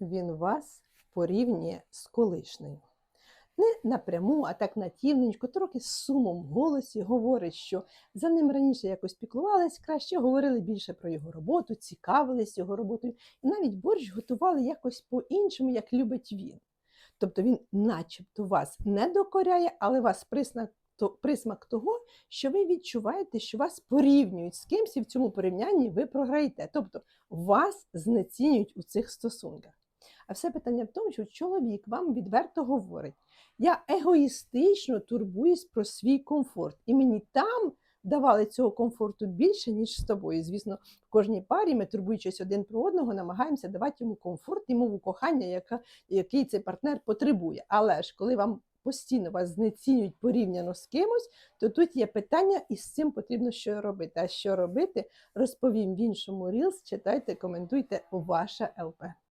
він вас порівнює з колишнею. Не напряму, а так натівненько, трохи з сумом в голосі говорить, що за ним раніше якось піклувались краще, говорили більше про його роботу, цікавились його роботою, і навіть борщ готували якось по-іншому, як любить він. Тобто він, начебто, вас не докоряє, але вас приснак, то, присмак того, що ви відчуваєте, що вас порівнюють з кимсь, і в цьому порівнянні ви програєте. Тобто вас знецінюють у цих стосунках. А все питання в тому, що чоловік вам відверто говорить: я егоїстично турбуюсь про свій комфорт, і мені там давали цього комфорту більше, ніж з тобою. Звісно, в кожній парі ми, турбуючись один про одного, намагаємося давати йому комфорт і мову кохання, яка, який цей партнер потребує. Але ж коли вам постійно вас знецінюють порівняно з кимось, то тут є питання, і з цим потрібно що робити. А що робити, розповім в іншому Reels. Читайте, коментуйте ваше ЛП.